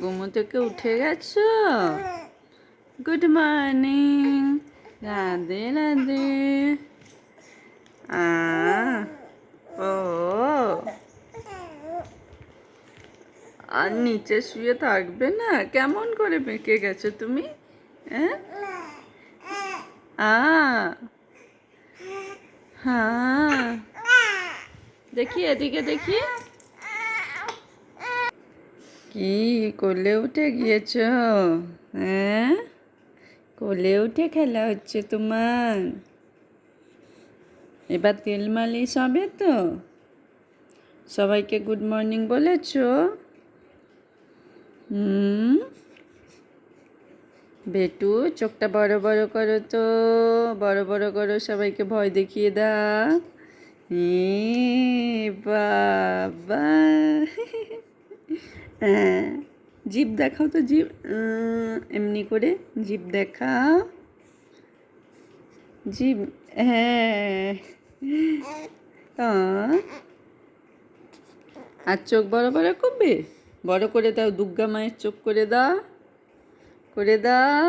ঘুমো থেকে উঠে গেছো? Good morning Radhe Radhe. ও। আর নিচে শুয়ে থাকবে না? কেমন করে বেঁকে গেছো তুমি? হ্যাঁ? হ্যাঁ। দেখি, এদিকে দেখি। কি কোলে উঠে গিয়েছ? হ্যাঁ? কোলে উঠে খেলা হচ্ছে তোমার। এবার তেল মালিশ হবে তো। সবাইকে গুড মর্নিং বলেছ? হুম? বেটু, চোখটা বড় বড় করো তো। বড় বড় করো, সবাইকে ভয় দেখিয়ে দাও। বাবা। হ্যাঁ জিভ দেখাও তো উম, এমনি করে জিভ দেখাও। জিভ হ্যাঁ। আর চোখ বড় বড় করবে? বড় করে দাও দুর্গা মায়ের চোখ করে দাও। করে দাও।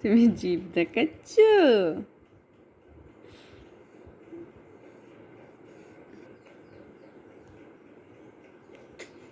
তুমি জিভ দেখাচ্ছ?